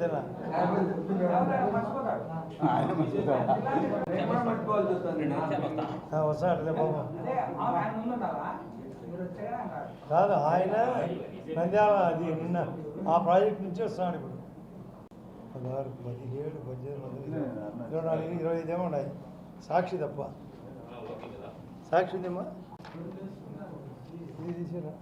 అంతేనా? ఆయన మంచిదా? ఆ, వస్తాడు బాబు. కాదు ఆయన నంద్యాల అది నిన్న ఆ ప్రాజెక్ట్ నుంచి వస్తున్నాడు ఇప్పుడు. పదహారు పదిహేడు పద్దెనిమిది ఇరవై నాలుగు ఇరవై ఐదు ఏమో ఉన్నాయి. సాక్షి తప్ప. సాక్షి ఉందేమా? ఇది తీసేరా.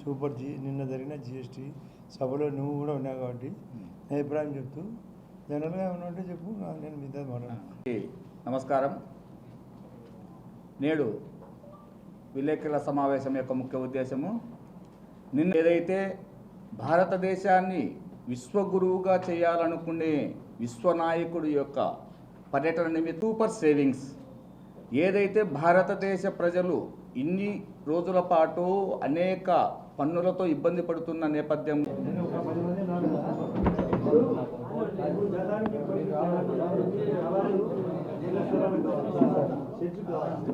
సూపర్ జీ నిన్న జరిగిన జిఎస్టీ సభలో నువ్వు కూడా ఉన్నావు కాబట్టి నా అభిప్రాయం చెప్తూ జనరల్గా ఏమన్నా చెప్పు నేను మీతో నమస్కారం. నేడు విలేకరుల సమావేశం యొక్క ముఖ్య ఉద్దేశము నిన్న ఏదైతే భారతదేశాన్ని విశ్వగురువుగా చేయాలనుకునే విశ్వనాయకుడి యొక్క పర్యటన నిమిత్తం సూపర్ సేవింగ్స్. ఏదైతే భారతదేశ ప్రజలు ఇన్ని రోజుల పాటు అనేక పన్నులతో ఇబ్బంది పడుతున్న 나.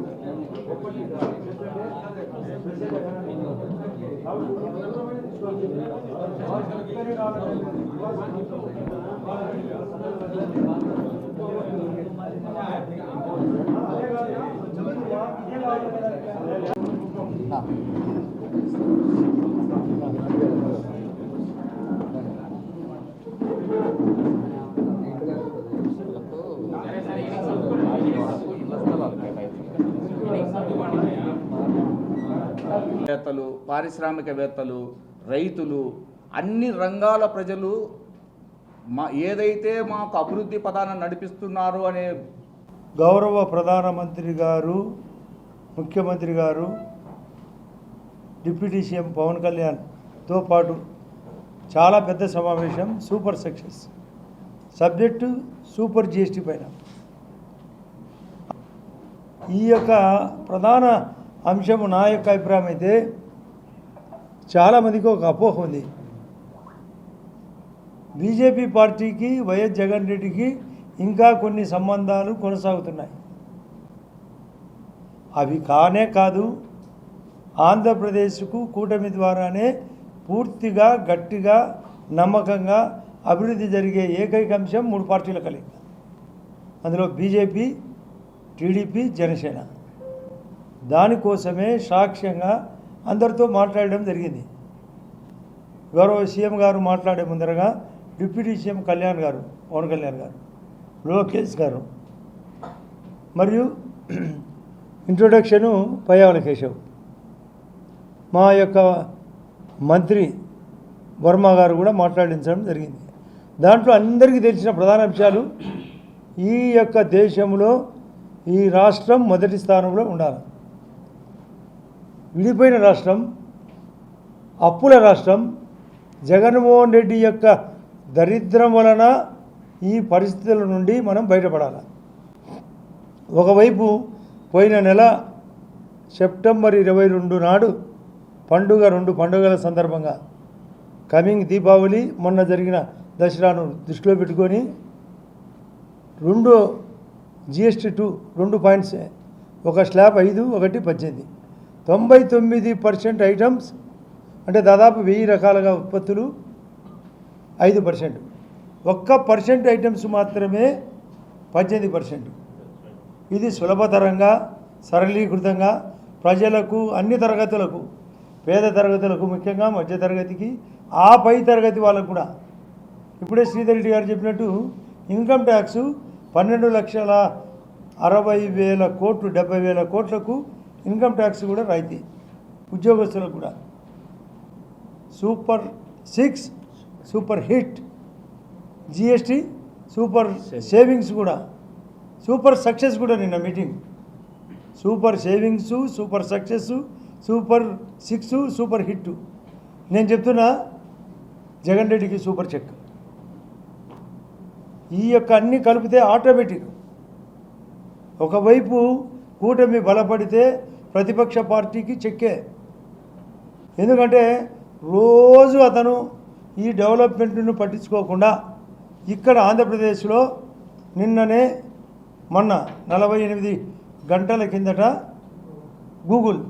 వేత్తలు పారిశ్రామికవేత్తలు రైతులు అన్ని రంగాల ప్రజలు మా ఏదైతే మాకు అభివృద్ధి పదాన్ని నడిపిస్తున్నారు అనే గౌరవ ప్రధానమంత్రి గారు ముఖ్యమంత్రి గారు డిప్యూటీ సీఎం పవన్ కళ్యాణ్తో పాటు చాలా పెద్ద సమావేశం super success. Subject super GST పైన. ఈ యొక్క ప్రధాన అంశము నా యొక్క అభిప్రాయం అయితే చాలామందికి ఒక అపోహ ఉంది. బీజేపీ పార్టీకి వైఎస్ జగన్ రెడ్డికి ఇంకా కొన్ని సంబంధాలు కొనసాగుతున్నాయి. అవి కానే కాదు ఆంధ్రప్రదేశ్కు కూటమి ద్వారానే పూర్తిగా గట్టిగా నమ్మకంగా అభివృద్ధి జరిగే ఏకైక అంశం మూడు పార్టీల కలిగి అందులో బీజేపీ టీడీపీ జనసేన. దానికోసమే సాక్ష్యంగా అందరితో మాట్లాడడం జరిగింది. గౌరవ సీఎం గారు మాట్లాడే ముందరగా డిప్యూటీ సీఎం కళ్యాణ్ గారు పవన్ కళ్యాణ్ గారు లోకేష్ గారు మరియు ఇంట్రొడక్షను పయ్యావల కేశవ్ మా యొక్క మంత్రి వర్మ గారు కూడా మాట్లాడించడం జరిగింది. దాంట్లో అందరికీ తెలిసిన ప్రధాన అంశాలు ఈ యొక్క దేశంలో ఈ రాష్ట్రం మొదటి స్థానంలో ఉండాలి. విడిపోయిన రాష్ట్రం అప్పుల రాష్ట్రం జగన్మోహన్ రెడ్డి యొక్క దరిద్రం వలన ఈ పరిస్థితుల నుండి మనం బయటపడాలి? ఒకవైపు పోయిన నెల సెప్టెంబర్ ఇరవై రెండు నాడు పండుగ రెండు పండుగల సందర్భంగా కమింగ్ దీపావళి మొన్న జరిగిన దసరాను దృష్టిలో పెట్టుకొని రెండు జిఎస్టీ టూ రెండు పాయింట్స్ ఒక స్లాబ్ ఐదు ఒకటి పద్దెనిమిది. తొంభై తొమ్మిది పర్సెంట్ ఐటమ్స్ అంటే దాదాపు వెయ్యి రకాలుగా ఉత్పత్తులు ఐదు పర్సెంట్. ఒక్క పర్సెంట్ ఐటమ్స్ మాత్రమే పద్దెనిమిది పర్సెంట్. ఇది సులభతరంగా సరళీకృతంగా ప్రజలకు అన్ని తరగతులకు పేద తరగతులకు ముఖ్యంగా మధ్యతరగతికి ఆ పై తరగతి వాళ్ళకు కూడా. ఇప్పుడే శ్రీధర్ రెడ్డి గారు చెప్పినట్టు ఇన్కమ్ ట్యాక్స్ పన్నెండు లక్షల అరవై వేల కోట్లు డెబ్బై వేల కోట్లకు ఇన్కమ్ ట్యాక్స్ కూడా రాయితీ ఉద్యోగస్తులకు కూడా. Super six super hit. GST super savings కూడా. సూపర్ సక్సెస్ కూడా నిన్న meeting. Super savings super success super six super hit. నేను చెప్తున్నా జగన్ రెడ్డికి సూపర్ చెక్. ఈ యొక్క అన్ని కలిపితే ఆటోమేటిక్. ఒకవైపు కూటమి బలపడితే ప్రతిపక్ష పార్టీకి చెక్కే. ఎందుకంటే రోజు అతను ఈ డెవలప్మెంట్ను పట్టించుకోకుండా ఇక్కడ ఆంధ్రప్రదేశ్లో నిన్ననే మొన్న నలభై ఎనిమిది గంటల కిందట గూగుల్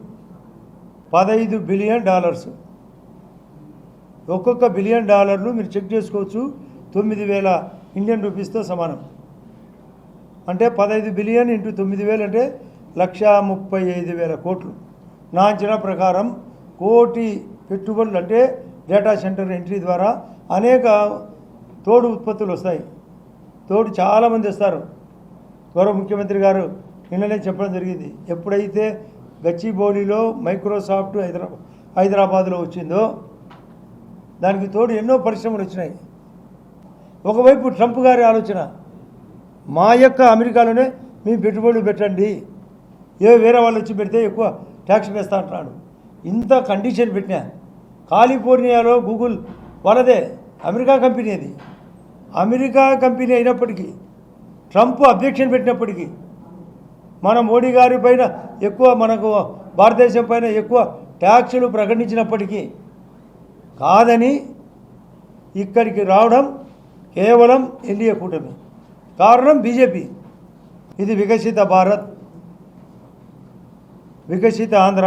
పదహైదు బిలియన్ డాలర్స్. ఒక్కొక్క బిలియన్ డాలర్లు మీరు చెక్ చేసుకోవచ్చు తొమ్మిది వేల ఇండియన్ రూపీస్తో సమానం. అంటే పదహైదు బిలియన్ ఇంటూ తొమ్మిది వేలు అంటే లక్షా ముప్పై ఐదు వేల కోట్లు. నా అంచనా ప్రకారం కోటి పెట్టుబడులు అంటే డేటా సెంటర్ ఎంట్రీ ద్వారా అనేక తోడు ఉత్పత్తులు వస్తాయి. తోడు చాలామంది వస్తారు. గౌరవ ముఖ్యమంత్రి గారు నిన్ననే చెప్పడం జరిగింది. ఎప్పుడైతే గచ్చిబౌలిలో మైక్రోసాఫ్ట్ హైదరాబాద్ హైదరాబాద్లో వచ్చిందో దానికి తోడు ఎన్నో పరిశ్రమలు వచ్చినాయి. ఒకవైపు ట్రంప్ గారి ఆలోచన మా యొక్క అమెరికాలోనే మీ పెట్టుబడులు పెట్టండి. ఏ వేరే వాళ్ళు వచ్చి పెడితే ఎక్కువ ట్యాక్స్ వేస్తా అంటున్నాడు. ఇంత కండిషన్ పెట్టినా. కాలిఫోర్నియాలో గూగుల్ వాళ్ళదే అమెరికా కంపెనీ అది. అమెరికా కంపెనీ అయినప్పటికీ ట్రంప్ అబ్జెక్షన్ పెట్టినప్పటికీ మన మోడీ గారి పైన ఎక్కువ మనకు భారతదేశం పైన ఎక్కువ ట్యాక్సులు ప్రకటించినప్పటికీ కాదని ఇక్కడికి రావడం కేవలం ఎన్డీఏ కూటమి. కారణం బీజేపీ. ఇది వికసిత భారత్. వికసిత ఆంధ్ర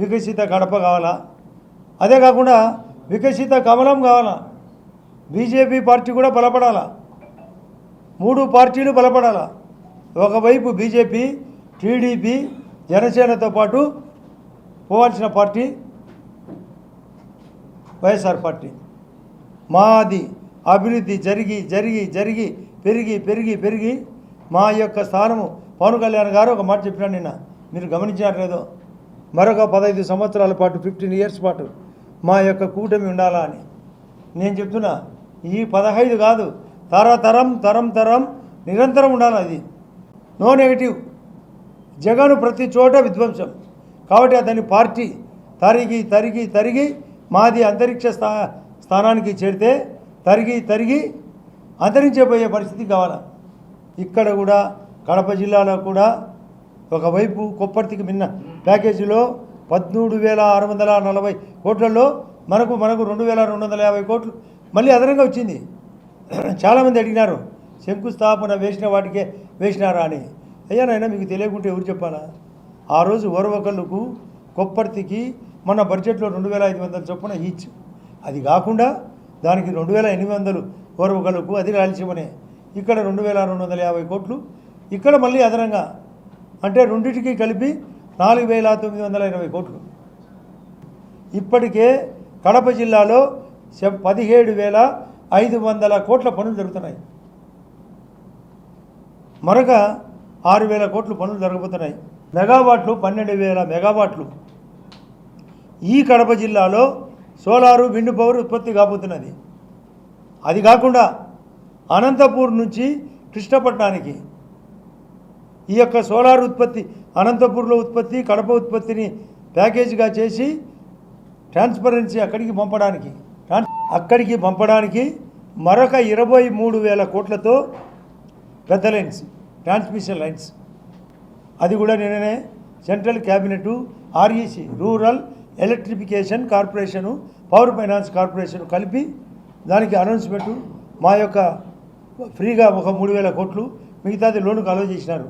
వికసిత కడప కావాలా? అదే కాకుండా వికసిత కమలం కావాలా? బీజేపీ పార్టీ కూడా బలపడాలా? మూడు పార్టీలు బలపడాలా? ఒకవైపు బీజేపీ టీడీపీ జనసేనతో పాటు పోవాల్సిన పార్టీ వైఎస్ఆర్ పార్టీ. మాది అభివృద్ధి జరిగి జరిగి జరిగి పెరిగి పెరిగి పెరిగి మా యొక్క స్థానము. పవన్ కళ్యాణ్ గారు ఒక మాట చెప్పినాను నిన్న. మీరు గమనించారు లేదో మరొక పదహైదు సంవత్సరాల పాటు ఫిఫ్టీన్ ఇయర్స్ పాటు మా యొక్క కూటమి ఉండాలా అని. నేను చెప్తున్నా ఈ పదహైదు కాదు తరతరం తరం తరం నిరంతరం ఉండాలి అది. నో నెగిటివ్ జగన్ ప్రతి చోట విధ్వంసం. కాబట్టి అతని పార్టీ తరిగి తరిగి తరిగి మాది అంతరిక్ష స్థా స్థానానికి చేరితే తరిగి తరిగి అంతరించిపోయే పరిస్థితి కావాలి? ఇక్కడ కూడా కడప జిల్లాలో కూడా ఒకవైపు కొప్పర్తికి మిన్న ప్యాకేజీలో పదమూడు వేల ఆరు వందల నలభై కోట్లలో మనకు మనకు రెండు వేల రెండు వందల యాభై కోట్లు మళ్ళీ అదనంగా వచ్చింది. చాలామంది అడిగినారు శంకుస్థాపన వేసిన వాటికే వేసినారా అని. అయ్యా నాయన మీకు తెలియకుంటే ఎవరు చెప్పాలా? ఆ రోజు ఓరవకల్లుకు కొప్పర్తికి మన బడ్జెట్లో రెండు వేల ఐదు వందల చొప్పున ఈచ్. అది కాకుండా దానికి రెండు వేల ఎనిమిది వందలు ఓరవకల్లుకు అది రాయలసీమనే ఇక్కడ రెండు వేల రెండు వందల యాభై కోట్లు ఇక్కడ మళ్ళీ అదనంగా అంటే రెండింటికి కలిపి నాలుగు వేల తొమ్మిది వందల ఇరవై కోట్లు. ఇప్పటికే కడప జిల్లాలో సె- పదిహేడు వేల ఐదు వందల కోట్ల పనులు జరుగుతున్నాయి. మరొక ఆరు వేల కోట్లు పనులు జరగబోతున్నాయి. మెగావాట్లు పన్నెండు వేల మెగావాట్లు. ఈ కడప జిల్లాలో సోలారు విండ్ పవర్ ఉత్పత్తి కాబోతున్నది. అది కాకుండా అనంతపూర్ నుంచి కృష్ణపట్నానికి ఈ యొక్క సోలార్ ఉత్పత్తి అనంతపూర్లో ఉత్పత్తి కడప ఉత్పత్తిని ప్యాకేజీగా చేసి ట్రాన్స్పరెన్సీ అక్కడికి పంపడానికి అక్కడికి పంపడానికి మరొక ఇరవై మూడు వేల కోట్లతో పెద్ద లైన్స్ ట్రాన్స్మిషన్ లైన్స్. అది కూడా నిన్ననే central cabinet REC rural electrification corporation power finance corporation కలిపి దానికి అనౌన్స్మెంట్ మా యొక్క ఫ్రీగా ఒక మూడు వేల కోట్లు మిగతాది లోనుకు అలో చేసినారు.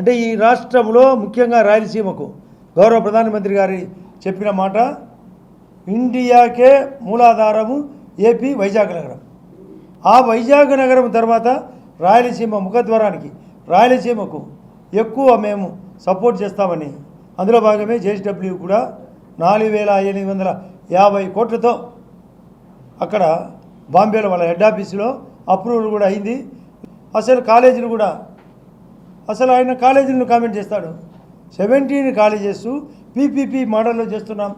అంటే ఈ రాష్ట్రంలో ముఖ్యంగా రాయలసీమకు గౌరవ ప్రధానమంత్రి గారి చెప్పిన మాట ఇండియాకే మూలాధారము ఏపీ వైజాగ్ నగరం. ఆ వైజాగ్ నగరం తర్వాత రాయలసీమ ముఖద్వారానికి రాయలసీమకు ఎక్కువ మేము సపోర్ట్ చేస్తామని అందులో భాగమే జేసీడబ్ల్యూ కూడా నాలుగు వేల ఎనిమిది వందల యాభై కోట్లతో అక్కడ బాంబేలో వాళ్ళ హెడ్ ఆఫీసులో అప్రూవల్ కూడా అయింది. అసలు కాలేజీలు కూడా అసలు ఆయన కాలేజీలను కామెంట్ చేస్తాడు. సెవెంటీన్ కాలేజెస్ పీపీపీ మోడల్లో చేస్తున్నాం.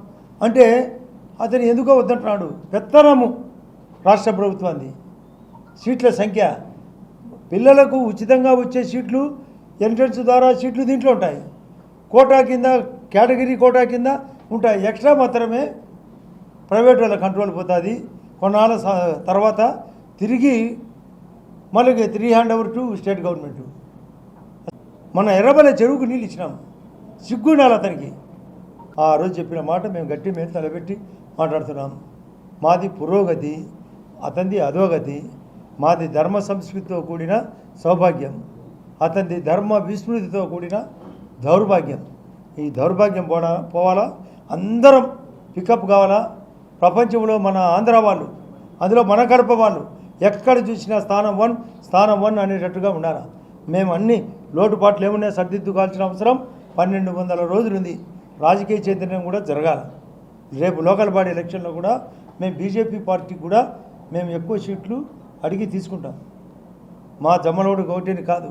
అంటే అతను ఎందుకో వద్దంటున్నాడు. పెత్తనము రాష్ట్ర ప్రభుత్వాన్ని సీట్ల సంఖ్య. పిల్లలకు ఉచితంగా వచ్చే సీట్లు ఎంట్రన్స్ ద్వారా సీట్లు దీంట్లో ఉంటాయి. కోటా కింద కేటగిరీ కోటా కింద ఉంటాయి. ఎక్స్ట్రా మాత్రమే ప్రైవేట్ వాళ్ళ కంట్రోల్ పోతుంది. కొన్నాళ్ళ తర్వాత తిరిగి మళ్ళీ three hand over to state government. మన ఎర్రబల చెరువుకు నీళ్ళు ఇచ్చినాం. సిగ్గుండాలి అతనికి. ఆ రోజు చెప్పిన మాట మేము గట్టి మీద తలబెట్టి మాట్లాడుతున్నాం. మాది పురోగతి అతనిది అధోగతి మాది ధర్మ సంస్కృతితో కూడిన సౌభాగ్యం అతనిది ధర్మ విస్మృతితో కూడిన దౌర్భాగ్యం. ఈ దౌర్భాగ్యం పోడా పోవాలా? అందరం పికప్ కావాలా? ప్రపంచంలో మన ఆంధ్ర వాళ్ళు అందులో మన కడప వాళ్ళు ఎక్కడ చూసినా స్థానం వన్ స్థానం వన్ అనేటట్టుగా ఉండాలి? మేము అన్నీ లోటుపాట్లు ఏమున్నాయో? సర్దిద్దుకోవాల్సిన అవసరం పన్నెండు వందల రోజులు ఉంది రాజకీయ చైతన్యం కూడా జరగాలి. రేపు లోకల్ బాడీ ఎలక్షన్లో కూడా మేము బీజేపీ పార్టీకి కూడా మేము ఎక్కువ సీట్లు అడిగి తీసుకుంటాం. మా జమ్మలోడు గౌటిని కాదు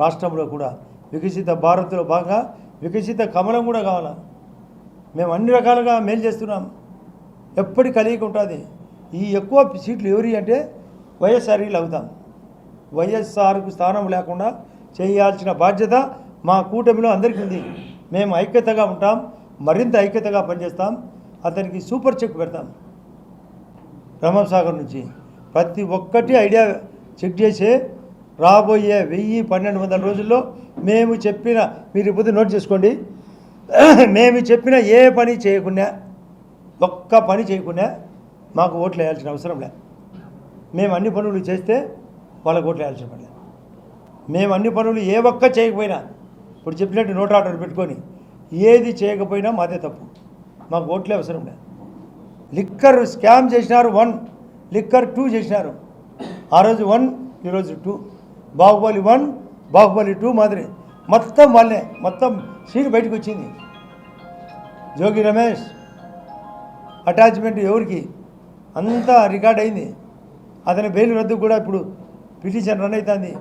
రాష్ట్రంలో కూడా. వికసిత భారత్లో బాగా వికసిత కమలం కూడా కావాలా? మేము అన్ని రకాలుగా మేలు చేస్తున్నాం. ఎప్పటి కలిగి ఉంటుంది? ఈ ఎక్కువ సీట్లు ఎవరి అంటే వైఎస్ఆర్ఈలు అవుతాం వైఎస్ఆర్కు స్థానం లేకుండా చేయాల్సిన బాధ్యత మా కూటమిలో అందరికీ ఉంది. మేము ఐక్యతగా ఉంటాం. మరింత ఐక్యతగా పనిచేస్తాం. అతనికి సూపర్ చెక్ పెడతాం. బ్రహ్మం సాగర్ నుంచి ప్రతి ఒక్కటి ఐడియా చెక్ చేసి రాబోయే వెయ్యి పన్నెండు వందల రోజుల్లో మేము చెప్పిన మీరు ఇప్పుడు నోట్ చేసుకోండి. మేము చెప్పిన ఏ పని చేయకుండా ఒక్క పని చేయకుండా మాకు ఓట్లు వేయాల్సిన అవసరం లే మేము అన్ని పనులు చేస్తే వాళ్ళకి ఓట్లు వేయాల్సిన పని మేము అన్ని పనులు ఏ ఒక్క చేయకపోయినా ఇప్పుడు చెప్పినట్టు నోట్ ఆర్డర్ పెట్టుకొని ఏది చేయకపోయినా మాదే తప్పు. మాకు ఓట్లే అవసరం లేదు. లిక్కర్ స్కామ్ చేసినారు వన్ లిక్కర్ టూ చేసినారు. ఆ రోజు వన్ ఈరోజు two. Baahubali one Baahubali two మాదిరి. మొత్తం వాళ్ళే మొత్తం సీట్ బయటకు వచ్చింది. జోగి రమేష్ అటాచ్మెంట్ ఎవరికి? అంతా రికార్డ్ అయింది. అతని బెయిల్ రద్దు కూడా ఇప్పుడు పిటిషన్ రన్ అవుతుంది.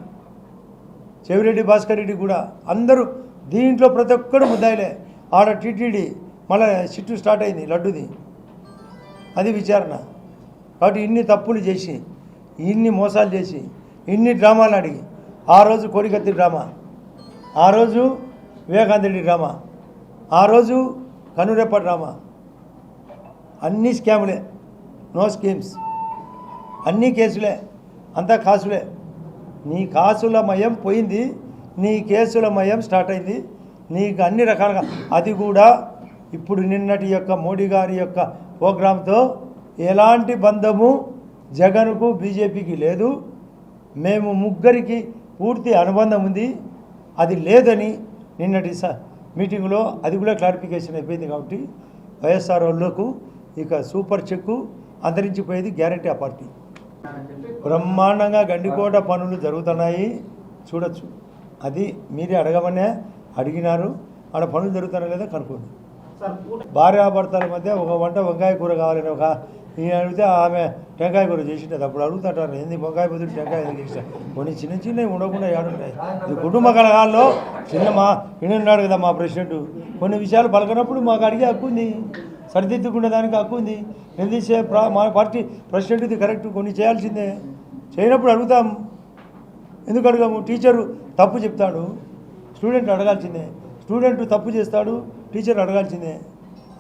చెవిరెడ్డి భాస్కర్ రెడ్డి కూడా అందరూ దీంట్లో ప్రతి ఒక్కరు ముద్దాయిలే. ఆడ టీటీడీ మళ్ళీ సిట్టు స్టార్ట్ అయింది లడ్డుది. అది విచారణ. కాబట్టి ఇన్ని తప్పులు చేసి ఇన్ని మోసాలు చేసి ఇన్ని డ్రామాలు అడిగి ఆ రోజు కోడికత్తి డ్రామా ఆ రోజు వివేకానంద రెడ్డి డ్రామా ఆ రోజు కనురెప్ప డ్రామా అన్ని స్కాములే. No schemes. అన్ని కేసులే. అంతా కాసులే. నీ కాసుల మయం పోయింది నీ కేసుల మయం స్టార్ట్ అయింది. నీకు అన్ని రకాలుగా అది కూడా ఇప్పుడు నిన్నటి యొక్క మోడీ గారి యొక్క ప్రోగ్రాంతో ఎలాంటి బంధము జగన్కు బీజేపీకి లేదు. మేము ముగ్గురికి పూర్తి అనుబంధం ఉంది. అది లేదని నిన్నటి స మీటింగ్లో అది కూడా క్లారిఫికేషన్ అయిపోయింది కాబట్టి వైఎస్ఆర్ వాళ్ళకు ఇక సూపర్ చెక్కు అంతరించిపోయేది గ్యారంటీ ఆ పార్టీ. బ్రహ్మాండంగా గండికోట పనులు జరుగుతున్నాయి. చూడొచ్చు. అది మీరే అడగమనే అడిగినారు. ఆడ పనులు జరుగుతున్నాయి లేదా కనుక్కోండి. భార్యాభర్తల మధ్య ఒక వంట వంకాయ కూర కావాలని ఒక ఈయన అడిగితే ఆమె టెంకాయ కూర చేసింటది అప్పుడు అడుగుతుంటారు ఏంది వంకాయ బదులు టెంకాయ చేసిన కొన్ని చిన్న చిన్నవి ఉండకుండా ఏడుంటాయి. ఇది కుటుంబ కలగాల్లో చిన్న మా ఉన్నాడు కదా మా ప్రెసిడెంట్. కొన్ని విషయాలు పలకనప్పుడు మాకు అడిగే హక్కు ఉంది. సరిదిద్దుకునే దానికి హక్కు ఉంది. నిలదీసే మా పార్టీ ప్రెసిడెంట్ ఇది కరెక్ట్. కొన్ని చేయాల్సిందే. చేయనప్పుడు అడుగుతాం. ఎందుకు అడగాము? టీచరు తప్పు చెప్తాడు. స్టూడెంట్ అడగాల్సిందే. స్టూడెంట్ తప్పు చేస్తాడు. టీచర్ అడగాల్సిందే.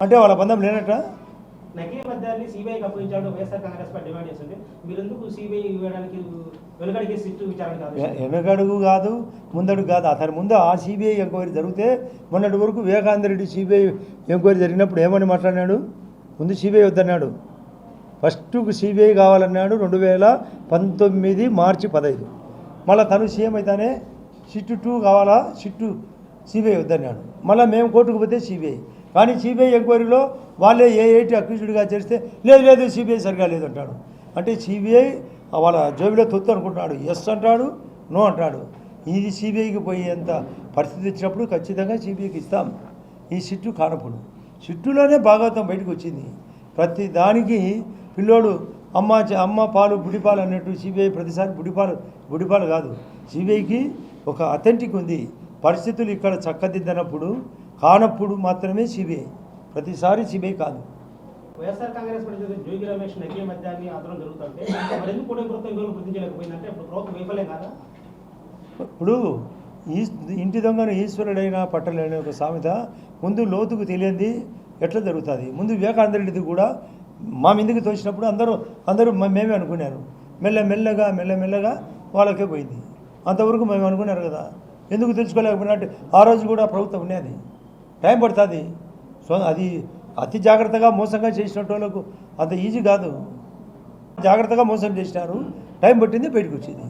అంటే వాళ్ళ బంధం లేనట్ట నకిలీ మధ్యాన్ని సిబిఐకి అప్పగించాలని వైఎస్ఆర్ కాంగ్రెస్ పార్టీ డిమాండ్ చేస్తుంది. మీరు ఎందుకు సిబిఐ ఇవ్వడానికి వెనుకడికి సిట్టు విచారణ కాదు. వెనుకడుగు కాదు ముందడుగు కాదు. అతని ముందు ఆ సిబిఐ ఎంక్వైరీ జరిగితే మొన్నటి వరకు వివేకానంద రెడ్డి సిబిఐ ఎంక్వైరీ జరిగినప్పుడు ఏమని మాట్లాడినాడు? ముందు సిబిఐ వద్దన్నాడు. ఫస్ట్కు సిబిఐ కావాలన్నాడు రెండు వేల పంతొమ్మిది మార్చి పదహైదు మళ్ళీ తను సీఎం అయితేనే సిట్టు టూ కావాలా? సిట్టు సిబిఐ వద్దన్నాడు. మళ్ళీ మేము కోర్టుకు పోతే సిబిఐ కానీ సిబిఐ ఎంక్వైరీలో వాళ్ళే ఏ ఏటి అక్యూజ్డ్గా చేస్తే లేదు లేదు సిబిఐ సరిగా లేదంటాడు. అంటే సిబిఐ వాళ్ళ జోబిలో తొత్తు అనుకుంటున్నాడు. ఎస్ అంటాడు నో అంటాడు. ఇది సిబిఐకి పోయేంత పరిస్థితి ఇచ్చినప్పుడు ఖచ్చితంగా సిబిఐకి ఇస్తాం. ఈ సిట్టు కానప్పుడు. సిట్టులోనే భాగవతం బయటకు వచ్చింది. ప్రతి దానికి పిల్లోడు అమ్మ అమ్మ పాలు బుడిపాలు అన్నట్టు సిబిఐ ప్రతిసారి బుడిపాలు బుడిపాలు కాదు. సిబిఐకి ఒక అథెంటిక్ ఉంది. పరిస్థితులు ఇక్కడ చక్కదిద్దనప్పుడు కానప్పుడు మాత్రమే సిబిఐ ప్రతిసారి సిబిఐ కాదు. వైఎస్ఆర్ కాంగ్రెస్ పార్టీ జోగి రమేష్ ఆందోళన జరుగుతుంటే మరి ఎందుకు కూడా ప్రభుత్వం గుర్తించలేకపోయిందంటే ఇప్పుడు ప్రభుత్వం వైఫల్యం కాదా? ఇప్పుడు ఈ ఇంటి దొంగను ఈశ్వరుడైన పట్టలేని ఒక సామెత ముందు లోతుకు తెలియంది ఎట్లా జరుగుతుంది? ముందు వివేకానంద రెడ్డిది కూడా మా మీదకి తోచినప్పుడు అందరూ అందరూ మేమే అనుకున్నారు. మెల్ల మెల్లగా మెల్ల మెల్లగా వాళ్ళకే పోయింది. అంతవరకు మేము అనుకున్నారు కదా. ఎందుకు తెలుసుకోలేకపోయినట్టు ఆ రోజు కూడా ప్రభుత్వం ఉన్నది. టైం పడుతుంది. సో అది అతి జాగ్రత్తగా మోసంగా చేసినట్టు వాళ్ళకు అంత ఈజీ కాదు. జాగ్రత్తగా మోసం చేసినారు. టైం పట్టింది బయటకు వచ్చింది.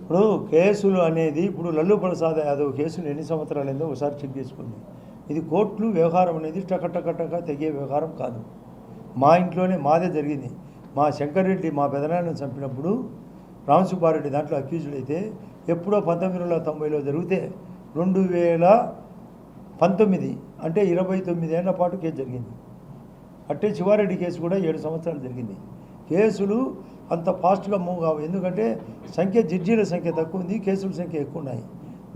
ఇప్పుడు కేసులు అనేది ఇప్పుడు లల్లు ప్రసాద్ యాదవ్ కేసులు ఎన్ని సంవత్సరాలు అయిందో ఒకసారి చెక్ చేసుకోండి. ఇది కోర్టులు వ్యవహారం అనేది టక టక టక తెగే వ్యవహారం కాదు. మా ఇంట్లోనే మాదే జరిగింది. మా శంకర్రెడ్డి మా పెదనాన్ని చంపినప్పుడు రామసుబ్బారెడ్డి దాంట్లో అక్యూజ్డ్ అయితే ఎప్పుడో పంతొమ్మిది వందల తొంభైలో జరిగితే రెండు వేల పంతొమ్మిది అంటే ఇరవై తొమ్మిదేళ్ళ పాటు కేసు జరిగింది. అట్టే శివారెడ్డి కేసు కూడా ఏడు సంవత్సరాలు జరిగింది. కేసులు అంత ఫాస్ట్గా మూవ్ కావు. ఎందుకంటే సంఖ్య జడ్జీల సంఖ్య తక్కువ ఉంది కేసుల సంఖ్య ఎక్కువ ఉన్నాయి.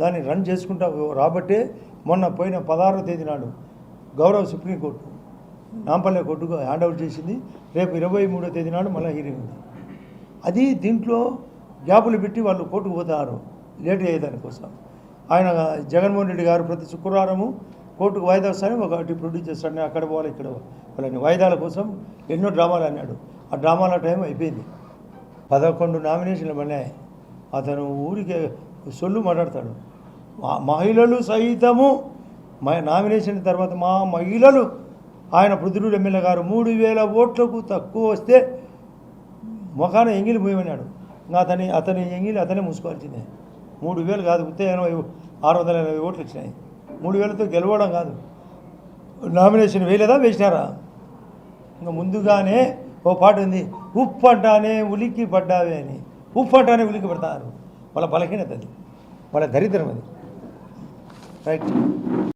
దాన్ని రన్ చేసుకుంటా రాబట్టే మొన్న పోయిన పదహారో తేదీ నాడు గౌరవ సుప్రీంకోర్టు నాంపల్లె కోర్టుకు హ్యాండ్ అవుట్ చేసింది. రేపు ఇరవై మూడో తేదీ నాడు మళ్ళీ హీరింగ్ ఉంది. అది దీంట్లో గ్యాపులు పెట్టి వాళ్ళు కోర్టుకు పోతారు. లేట్ అయ్యేదానికోసం. ఆయన జగన్మోహన్ రెడ్డి గారు ప్రతి శుక్రవారము కోర్టుకు వాయిదా వస్తానే ఒకటి ప్రొడ్యూస్ చేస్తాడు అక్కడ పోవాలి ఇక్కడ పోవాలని వాళ్ళని వాయిదాల కోసం ఎన్నో డ్రామాలు అన్నాడు. ఆ డ్రామాల టైం అయిపోయింది. పదకొండు నామినేషన్లు పడినాయి. అతను ఊరికే సొల్లు మాట్లాడతాడు. మహిళలు సహితము నామినేషన్ తర్వాత మా మహిళలు. ఆయన పృథ్వీడు ఎమ్మెల్యే గారు మూడు వేల ఓట్లకు తక్కువ వస్తే ముఖాన ఎంగిలి పోయమన్నాడు ఇంకా అతని అతని ఎంగిలి అతనే మూసుకోవాల్సిందే. మూడు వేలు కాదు ఎనభై ఆరు వందల ఎనభై ఓట్లు వచ్చినాయి. మూడు వేలతో గెలవడం కాదు. నామినేషన్ వేయలేదా? వేసినారా? ఇంకా ముందుగానే ఓ పాట ఉంది ఉప్పు అంటానే ఉలిక్కి పడ్డావే అని. ఉప్పు అంటానే ఉలిక్కి పడతారు. వాళ్ళ బలహీనత అది. వాళ్ళ దరిద్రం అది. రైట్.